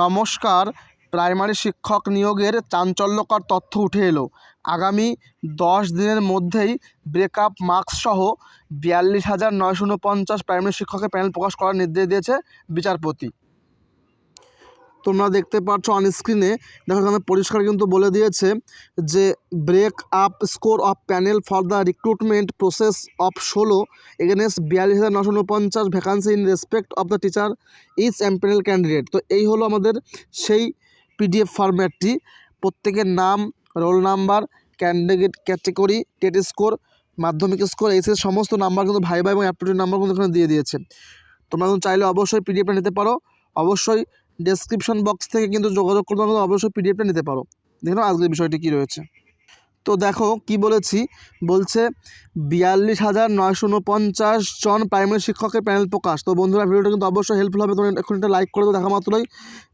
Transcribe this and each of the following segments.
নমস্কার। প্রাইমারি শিক্ষক নিয়োগের চাঞ্চল্যকর তথ্য উঠে এলো। আগামী দশ দিনের মধ্যেই ব্রেকআপ মার্কসসহ বিয়াল্লিশ হাজার নয়শো উনপঞ্চাশ প্রাইমারি শিক্ষকের প্যানেল প্রকাশ করার নির্দেশ দিয়েছে বিচারপতি। তোমরা দেখতে পাচ্ছ অন স্ক্রিনে দেখো এখানে পরিষ্কার কিন্তু বলে দিয়েছে যে break up score of panel for the recruitment process of ষোলো এগেনেস্ট বিয়াল্লিশ হাজার নশো উনপঞ্চাশ vacancy in respect of the teacher is empanel candidate তো এই হলো আমাদের সেই পিডিএফ ফরম্যাটটি প্রত্যেকের নাম roll number candidate category TET score মাধ্যমিক স্কোর এইসের সমস্ত নাম্বার কিন্তু ভাইবা এবং অ্যাপটিটিউড নাম্বার কিন্তু এখানে দিয়ে দিয়েছে। তোমরা কিন্তু চাইলে অবশ্যই পিডিএফটা নিতে পারো। অবশ্যই ডেসক্রিপশন বক্স থেকে কিন্তু যোগাযোগ করতে হবে অবশ্যই পিডিএফটা নিতে পারো। দেখো আজকের বিষয়টি কী রয়েছে। তো দেখো কি বলেছি, বলছে বিয়াল্লিশ হাজার নয়শো উনপঞ্চাশ জন প্রাইমারি শিক্ষকের প্যানেল প্রকাশ। তো বন্ধুরা ভিডিওটা কিন্তু অবশ্যই হেল্পফুল হবে, তোমরা এখন একটা লাইক করে দেখা মাত্রই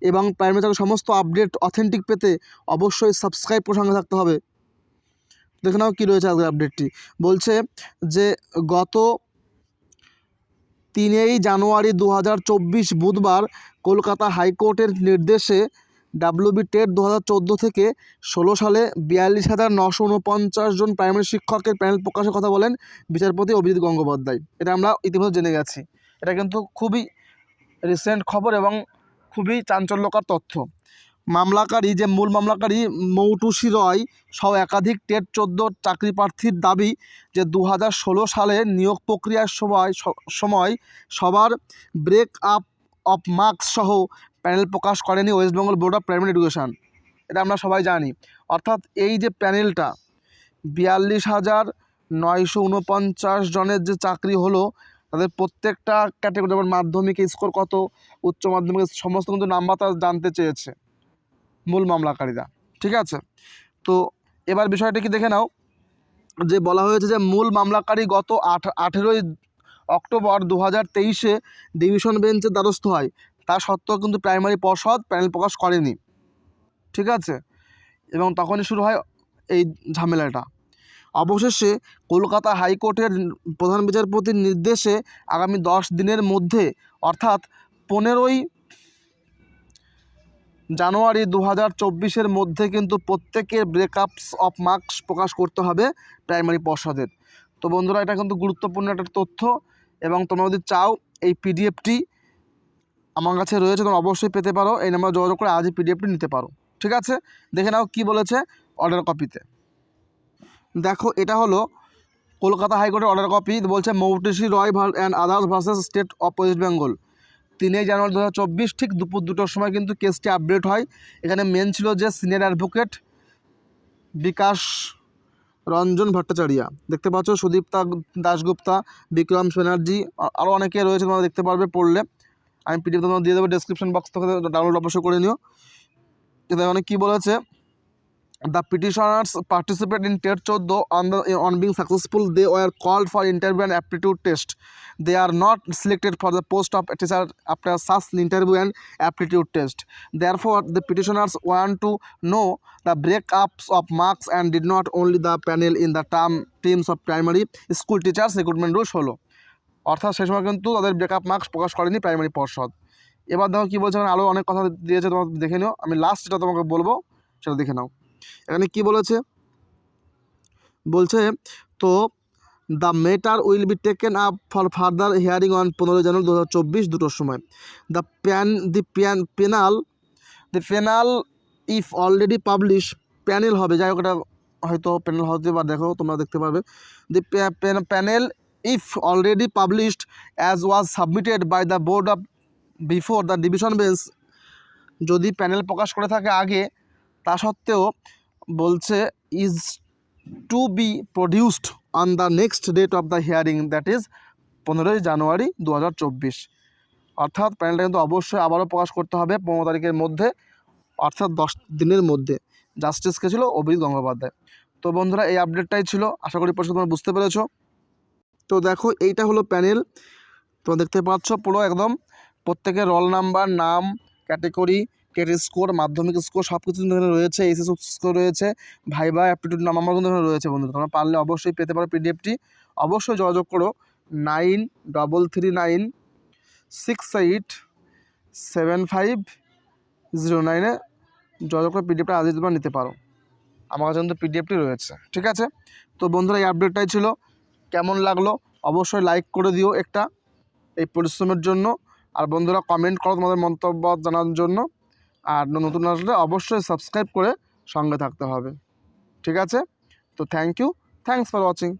এবং প্রাইমারি থেকে সমস্ত আপডেট অথেন্টিক পেতে অবশ্যই সাবস্ক্রাইব করে সঙ্গে থাকতে হবে। দেখে নাও কী রয়েছে আজকের আপডেটটি বলছে যে গত তিনই জানুয়ারি দু হাজার চব্বিশ বুধবার কলকাতা হাইকোর্টের নির্দেশে ডাব্লিউবি টেট দু হাজার চোদ্দ থেকে ষোলো সালে বিয়াল্লিশ হাজার নশো উনপঞ্চাশ জন প্রাইমারি শিক্ষকের প্যানেল প্রকাশের কথা বলেন বিচারপতি অভিজিৎ গঙ্গোপাধ্যায়। এটা আমরা ইতিমধ্যে জেনে গেছি। এটা কিন্তু খুবই রিসেন্ট খবর এবং খুবই চাঞ্চল্যকর তথ্য। মামলাকারী, যে মূল মামলাকারী মৌটুসি রয়, সহ একাধিক টেট চোদ্দ চাকরি প্রার্থীর দাবি যে দু হাজার ষোলো সালে নিয়োগ প্রক্রিয়ার সময় সময় সবার ব্রেক আপ অফ মার্কস সহ প্যানেল প্রকাশ করেনি West Bengal board of primary education এটা আমরা সবাই জানি। অর্থাৎ এই যে প্যানেলটা বিয়াল্লিশ হাজার নয়শো উনপঞ্চাশ জনের যে চাকরি হলো, তাদের প্রত্যেকটা ক্যাটাগরি যেমন মাধ্যমিক স্কোর কত, উচ্চ মাধ্যমিক, সমস্ত কিন্তু নাম্বার তারা জানতে চেয়েছে। মূল মামলাকারীরা, ঠিক আছে? তো এবার বিষয়টা কি দেখে নাও, যে বলা হয়েছে যে মূল মামলাকারী গত আঠ, আঠেরোই অক্টোবর দু হাজার তেইশে ডিভিশন বেঞ্চের দ্বারস্থ হয়। তা সত্ত্বেও কিন্তু প্রাইমারি পর্ষদ প্যানেল প্রকাশ করেনি, ঠিক আছে? এবং তখনই শুরু হয় এই ঝামেলাটা। অবশেষে কলকাতা হাইকোর্টের প্রধান বিচারপতির নির্দেশে আগামী দশ দিনের মধ্যে, অর্থাৎ পনেরোই জানুয়ারি দু হাজার চব্বিশের মধ্যে কিন্তু প্রত্যেকের ব্রেকআপস অফ মার্কস প্রকাশ করতে হবে প্রাইমারি পর্ষদের। তো বন্ধুরা, এটা কিন্তু গুরুত্বপূর্ণ একটা তথ্য এবং তোমরা যদি চাও এই পিডিএফটি আমার কাছে রয়েছে, তোমরা অবশ্যই পেতে পারো। এই নাম্বার যোগাযোগ করে আজই পিডিএফটি নিতে পারো। ঠিক আছে? দেখে নাও কি বলেছে অর্ডার কপিতে দেখো, এটা হলো কলকাতা হাইকোর্টের অর্ডার কপি বলছে Moutushi Roy and others versus state of West Bengal. তিনই জানুয়ারি দু হাজার চব্বিশ ঠিক দুপুর দুটোর সময় কিন্তু কেসটি আপডেট হয়। এখানে মেন ছিল যে সিনিয়র অ্যাডভোকেট বিকাশ রঞ্জন ভট্টাচার্য। দেখতে পাচ্ছ সুদীপ্তা দাশগুপ্তা, বিক্রম ব্যানার্জি আরও অনেকে রয়েছে তোমরা দেখতে পারবে পড়লে। আমি পিডিএফ তোমার দিয়ে দেবো ডেসক্রিপশন বক্স থেকে ডাউনলোড অবশ্যই করে নিও। অনেক কী বলেছে? The petitioners participate in TET চোদ্দ on the on being successful they were called for interview and aptitude test they are not selected for the post of teacher after such interview and aptitude test. Therefore, the petitioners want to know the breakups of marks and did not only the panel in the term teams of primary school teachers recruitment rules হলো অর্থাৎ সেই সময় কিন্তু তাদের breakup marks প্রকাশ করেনি primary পর্ষদ এবার দেখো কী বলছে আরও অনেক কথা দিয়েছে তোমার দেখে নিও আমি লাস্ট যেটা তোমাকে বলব সেটা দেখে নাও এখানে কি বলেছে? বলছে, তো the matter will be taken up for further hearing on পনেরোই জানুয়ারি দু হাজার চব্বিশ দুটোর সময়। The pan the pan, penal the penal, if already publish, panel হবে। যাই হোক, এটা হয়তো প্যানেল হতে বা দেখো, তোমরা দেখতে পারবে। The panel, if already published as was submitted by the board of, before the division bench. যদি প্যানেল প্রকাশ করে থাকে আগে তা সত্ত্বেও বলছে is to be produced on the next date of the hearing that is পনেরোই জানুয়ারি দু হাজার চব্বিশ। অর্থাৎ প্যানেলটা কিন্তু অবশ্যই আবারও প্রকাশ করতে হবে পনেরো তারিখের মধ্যে, অর্থাৎ দশ দিনের মধ্যে। জাস্টিসকে ছিল অভিজিৎ গঙ্গোপাধ্যায়। তো বন্ধুরা, এই আপডেটটাই ছিল। আশা করি পরিষদ তোমরা বুঝতে পেরেছ। তো দেখো, এইটা হলো প্যানেল তোমরা দেখতে পাচ্ছ পুরো একদম প্রত্যেকের রোল নাম্বার নাম category TET score Madhyamik score সব কিছু কিন্তু এখানে রয়েছে এসএস স্কোর রয়েছে ভাইবা অ্যাপটিটিউড নাম্বার কিন্তু এখানে রয়েছে বন্ধু তোমরা পারলে অবশ্যই পেতে পারো পিডিএফটি অবশ্যই যোগাযোগ করো nine double three nine six eight seven five zero নাইনে যোগাযোগ করে পিডিএফটা আজকে তোমরা নিতে পারো। আমার কাছে কিন্তু পিডিএফটি রয়েছে, ঠিক আছে? তো বন্ধুরা, এই আপডেটটাই ছিল। কেমন লাগল অবশ্যই লাইক করে দিও একটা এই পরিশ্রমের জন্য। আর বন্ধুরা কমেন্ট করো তোমাদের মন্তব্য জানার জন্য। আর নতুন আসলে অবশ্যই সাবস্ক্রাইব করে সঙ্গে থাকতে হবে। ঠিক আছে? তো thank you thanks for watching